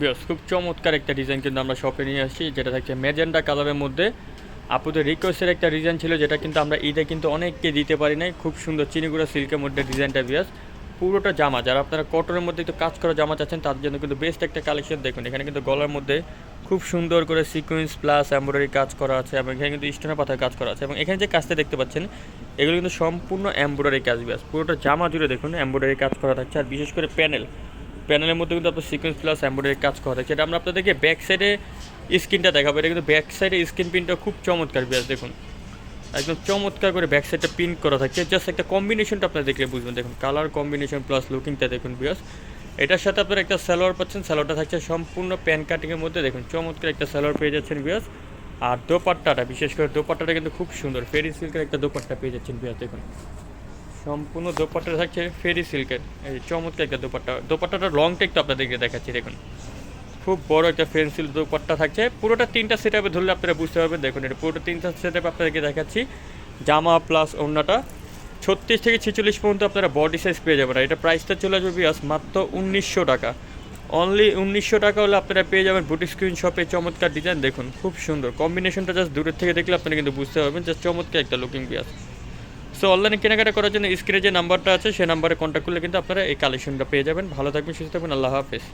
বিয়স খুব চমৎকার একটা ডিজাইন কিন্তু আমরা শপে নিয়ে আসছি, যেটা থাকছে মেজেন্ডা কালারের মধ্যে। আপুদের রিকোয়েস্টের একটা ডিজাইন ছিল, যেটা কিন্তু আমরা ঈদে কিন্তু অনেককে দিতে পারি নাই। খুব সুন্দর চিনিগুড়া সিল্কের মধ্যে ডিজাইনটা বিয়াস পুরোটা জামা, যারা আপনারা কটনের মধ্যে একটু কাজ করা জামা চাচ্ছেন তার জন্য কিন্তু বেস্ট একটা কালেকশন দেখুন। এখানে কিন্তু গলার মধ্যে খুব সুন্দর করে সিকোয়েন্স প্লাস এমব্রয়ডারি কাজ করা আছে, এবং এখানে কিন্তু স্টোনের পাতার কাজ করা আছে, এবং এখানে যে কাজটা দেখতে পাচ্ছেন, এগুলো কিন্তু সম্পূর্ণ এমব্রয়ডারি কাজ বিয়াস পুরোটা জামা জুড়ে দেখুন এমব্রয়ডারি কাজ করা থাকছে, আর বিশেষ করে প্যানেল প্যানেলের মধ্যে কিন্তু আপনার সিকোয়েন্স প্লাস এমব্রয়ডারি কাজ করা থাকছে সেটা আমরা আপনাদেরকে ব্যাক সাইডে স্ক্রিনটা দেখাবো। এটা কিন্তু ব্যাক সাইডে স্ক্রিন প্রিন্টটা খুব চমৎকার বিয়াস দেখুন। একদম চমৎকার করে ব্যাক সাইডটা প্রিন্ট করা থাকছে জাস্ট একটা কম্বিনেশনটা আপনারা দেখলে বুঝবেন। দেখুন কালার কম্বিনেশন প্লাস লুকিংটা দেখুন বিয়াস এটার সাথে আপনারা একটা স্যালোয়ার পাচ্ছেন। স্যালোয়ারটা থাকছে সম্পূর্ণ প্যান কাটিংয়ের মধ্যে। দেখুন, চমৎকার একটা স্যালোয়ার পেয়ে যাচ্ছেন বিয়াস আর দোপাট্টাটা, বিশেষ করে দোপাট্টাটা কিন্তু খুব সুন্দর। ফেরি সিল্কের একটা দোপাট্টা পেয়ে যাচ্ছেন বিয়াস দেখুন। সম্পূর্ণ দোপাট্টা থাকছে ফেরি সিল্কের এই চমৎকার একটা দোপাট্টা। দোপাট্টাটার লংটা একটু আপনাদেরকে দেখাচ্ছি, দেখুন। খুব বড় একটা ফেন্সিল দোপাট্টা থাকছে। পুরোটা তিনটা সেট আপে ধরলে আপনারা বুঝতে পারবেন। দেখুন, এটা পুরোটা তিনটা সেট আপ আপনাদেরকে দেখাচ্ছি। জামা প্লাস অন্যটা ছত্রিশ থেকে ছেচল্লিশ পর্যন্ত আপনারা বডি সাইজ পেয়ে যাবেন। এটা প্রাইসটা চলে আসবে বিয়াস মাত্র উনিশশো টাকা। অনলি উনিশশো টাকা হলে আপনারা পেয়ে যাবেন বুটি স্ক্রিন শপে চমৎকার ডিজাইন দেখুন, খুব সুন্দর। কম্বিনেশনটা জাস্ট দূরের থেকে দেখলে আপনারা কিন্তু বুঝতে পারবেন জাস্ট চমৎকার একটা লুকিং বিয়াস সো অনলাইনে কেনাকাটা করার জন্য স্ক্রিনে যে নাম্বারটা আছে, সেই নাম্বারে কন্ট্যাক্ট করলে কিন্তু আপনারা এই কালেকশনটা পেয়ে যাবেন। ভালো থাকবেন, সুস্থ থাকবেন, আল্লাহ হাফেজ।